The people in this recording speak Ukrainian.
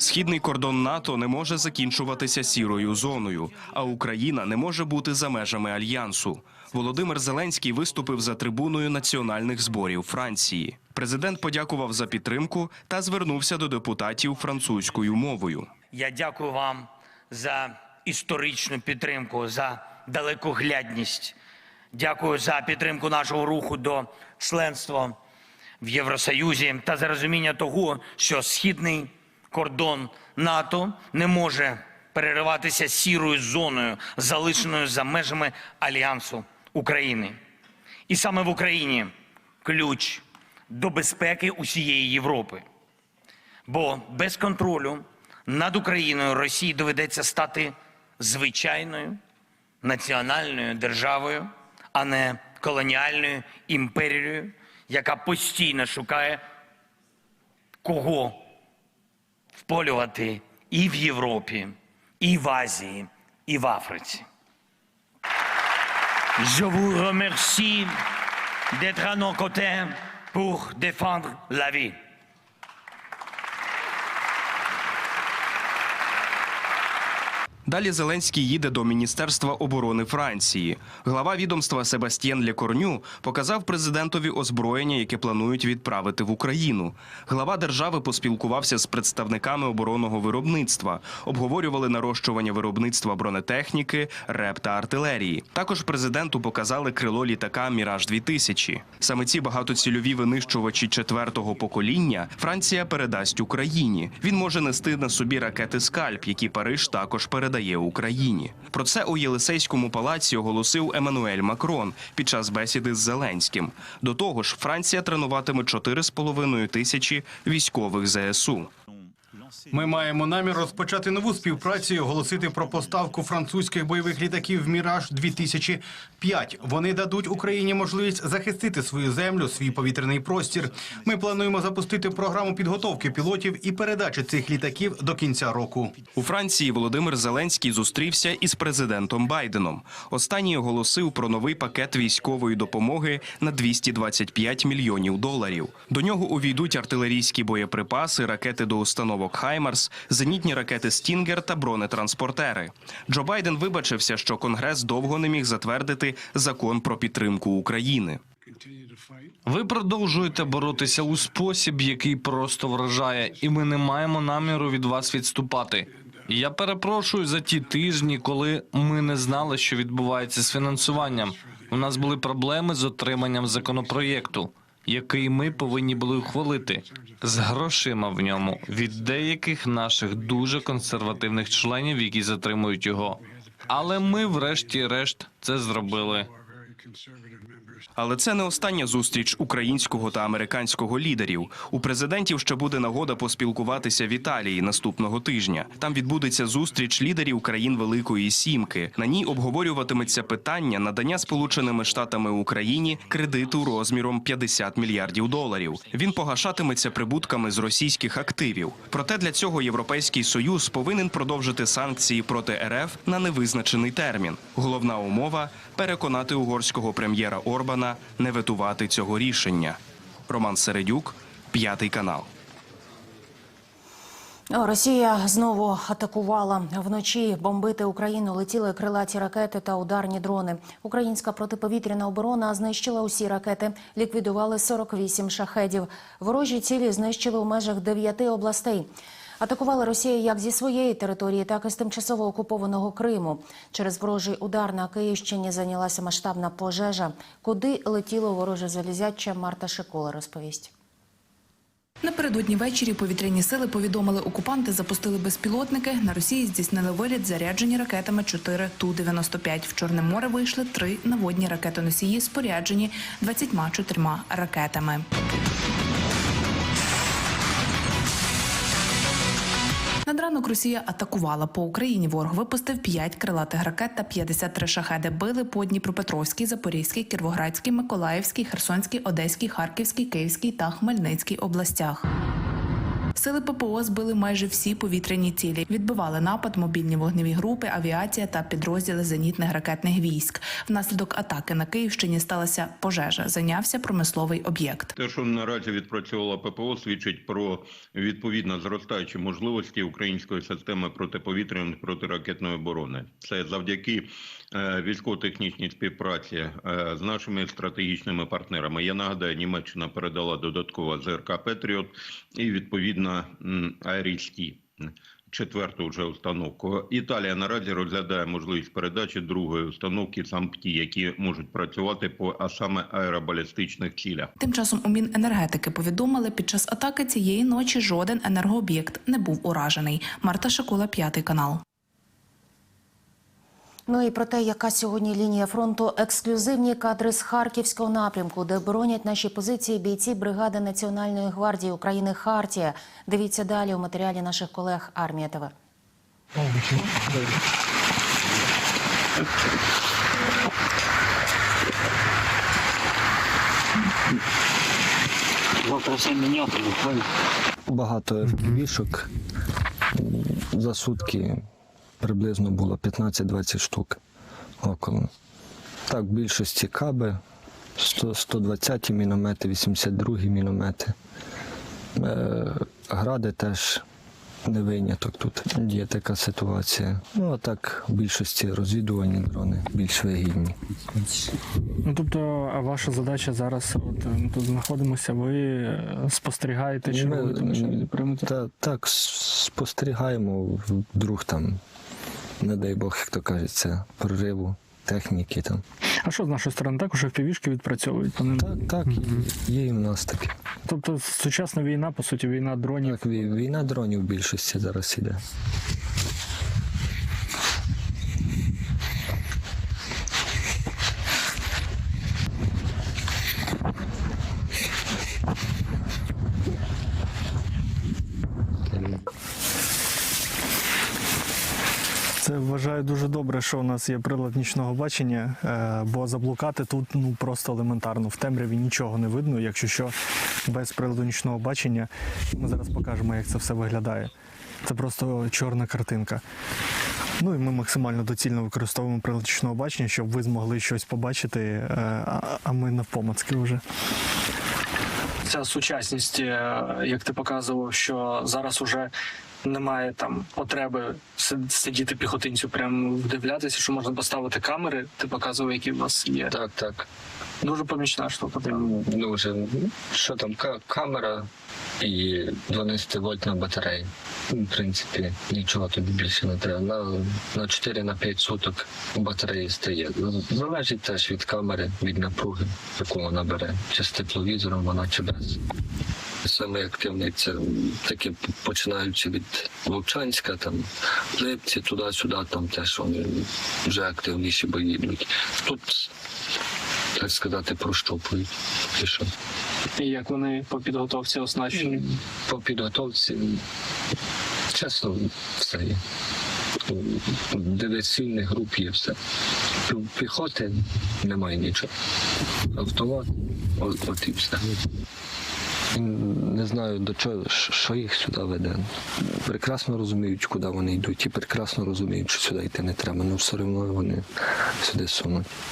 Східний кордон НАТО не може закінчуватися сірою зоною, а Україна не може бути за межами альянсу. Володимир Зеленський виступив за трибуною національних зборів Франції. Президент подякував за підтримку та звернувся до депутатів французькою мовою. Я дякую вам за історичну підтримку, за далекоглядність. Дякую за підтримку нашого руху до членства в Євросоюзі та за розуміння того, що східний кордон НАТО не може перериватися сірою зоною, залишеною за межами альянсу України. І саме в Україні ключ до безпеки усієї Європи. Бо без контролю над Україною Росії доведеться стати звичайною національною державою, а не колоніальною імперією, яка постійно шукає кого вполювати і в Європі, і в Азії, і в Африці. Je vous remercie d'être à nos côtés pour défendre la vie. Далі Зеленський їде до Міністерства оборони Франції. Глава відомства Себастьєн Лекорню показав президентові озброєння, яке планують відправити в Україну. Глава держави поспілкувався з представниками оборонного виробництва, обговорювали нарощування виробництва бронетехніки, РЕП та артилерії. Також президенту показали крило літака Міраж 2000 Саме ці багатоцільові винищувачі четвертого покоління Франція передасть Україні. Він може нести на собі ракети Скальп, які Париж також передає Україні. Про це у Єлисейському палаці оголосив Еммануель Макрон під час бесіди з Зеленським. До того ж, Франція тренуватиме 4,5 тисячі військових ЗСУ. Ми маємо намір розпочати нову співпрацю і оголосити про поставку французьких бойових літаків Міраж 2005 Вони дадуть Україні можливість захистити свою землю, свій повітряний простір. Ми плануємо запустити програму підготовки пілотів і передачі цих літаків до кінця року. У Франції Володимир Зеленський зустрівся із президентом Байденом. Останній оголосив про новий пакет військової допомоги на 225 мільйонів доларів. До нього увійдуть артилерійські боєприпаси, ракети до установок Хаймарс, зенітні ракети Стінгер та бронетранспортери. Джо Байден вибачився, що Конгрес довго не міг затвердити закон про підтримку України. Ви продовжуєте боротися у спосіб, який просто вражає, і ми не маємо наміру від вас відступати. Я перепрошую за ті тижні, коли ми не знали, що відбувається з фінансуванням. У нас були проблеми з отриманням законопроєкту, який ми повинні були ухвалити з грошима в ньому від деяких наших дуже консервативних членів, які затримують його. Але ми, врешті-решт, це зробили. Але це не остання зустріч українського та американського лідерів. У президентів ще буде нагода поспілкуватися в Італії наступного тижня. Там відбудеться зустріч лідерів країн Великої Сімки. На ній обговорюватиметься питання надання Сполученими Штатами Україні кредиту розміром 50 мільярдів доларів. Він погашатиметься прибутками з російських активів. Проте для цього Європейський союз повинен продовжити санкції проти РФ на невизначений термін. Головна умова переконати угорського прем'єра Орбана не ветувати цього рішення. Роман Середюк, п'ятий канал. Росія знову атакувала вночі. Бомбити Україну летіли крилаті ракети та ударні дрони. Українська протиповітряна оборона знищила усі ракети, ліквідували 48 шахедів. Ворожі цілі знищили у межах дев'яти областей. Атакувала Росія як зі своєї території, так і з тимчасово окупованого Криму. Через ворожий удар на Київщині зайнялася масштабна пожежа. Куди летіло вороже залізяче, Марта Шикола розповість. Напередодні ввечері повітряні сили повідомили, окупанти запустили безпілотники. На Росії здійснили виліт, заряджені ракетами 4 Ту-95. В Чорне море вийшли три наводні ракетоносії, споряджені 24 ракетами. Ранок Росія атакувала по Україні. Ворог випустив 5 крилатих ракет та 53 шахеди. Били по Дніпропетровській, Запорізькій, Кіровоградській, Миколаївській, Херсонській, Одеській, Харківській, Київській та Хмельницькій областях. Сили ППО збили майже всі повітряні цілі. Відбивали напад, мобільні вогневі групи, авіація та підрозділи зенітних ракетних військ. Внаслідок атаки на Київщині сталася пожежа. Зайнявся промисловий об'єкт. Те, що наразі відпрацьовувала ППО, свідчить про відповідно зростаючі можливості української системи протиповітряної протиракетної оборони. Це завдяки військово-технічній співпраці е, з нашими стратегічними партнерами. Я нагадаю, Німеччина передала додатково ЗРК Петріот і відповідно м, Айріс-Ті. Четверту вже установку. Італія наразі розглядає можливість передачі другої установки САМПТІ, які можуть працювати по а саме аеробалістичних цілях. Тим часом у Міненергетики повідомили, під час атаки цієї ночі жоден енергооб'єкт не був уражений. Марта Шакула, п'ятий канал. Ну і про те, яка сьогодні лінія фронту, ексклюзивні кадри з Харківського напрямку, де боронять наші позиції бійці бригади Національної гвардії України Хартія. Дивіться далі у матеріалі наших колег Армія ТВ. Багато вішок за сутки приблизно було 15-20 штук около. Так, в більшості каби, 100, 120 міномети, 82 міномети. Е, гради теж не виняток тут. Є така ситуація. Ну а так, в більшості розвідувальні дрони більш вигідні. Ну тобто, а ваша задача зараз, от ми тут знаходимося, ви е, спостерігаєте, чи Ми, не приймете? та, так, спостерігаємо, вдруг там, не дай Бог, як то кажеться, прориву техніки там. А що з нашої сторони також впівішки відпрацьовують? Вони... Так, так, є і в нас таке. Тобто сучасна війна, по суті, війна дронів. Так, війна дронів в більшості зараз іде. Це вважаю дуже добре, що у нас є прилад нічного бачення, е, бо заблукати тут ну просто елементарно. В темряві нічого не видно. Якщо що, без приладу нічного бачення, ми зараз покажемо, як це все виглядає. Це просто чорна картинка. Ну і ми максимально доцільно використовуємо прилад нічного бачення, щоб ви змогли щось побачити, е, а- ми навпомацки вже. Ця сучасність, е, як ти показував, що зараз уже немає там потреби си- сидіти піхотинцю, прям вдивлятися, що можна поставити камери. Ти показував, які в нас є. Так, так. Дуже помічна штука. Дуже. Що там, камера і 12-вольтна батарея. В принципі, нічого тобі більше не треба. На, на 4 на 5 суток батареї стає. Залежить теж від камери, від напруги, яку вона бере. Чи з тепловізором вона, чи без. Саме активний це таке починаючи від Вовчанська, там Липці, туди-сюди, там теж вони вже активніші бої йдуть. Тут, так сказати, прощупують. І що? І як вони по підготовці оснащені. По підготовці чесно все є. У диверсійних груп є все. У піхоти немає нічого. Автомат, от, от і все. Не знаю до чого, що їх сюди веде. Прекрасно розуміють, куди вони йдуть, і прекрасно розуміють, що сюди йти не треба. Ну все одно вони сюди сунуть.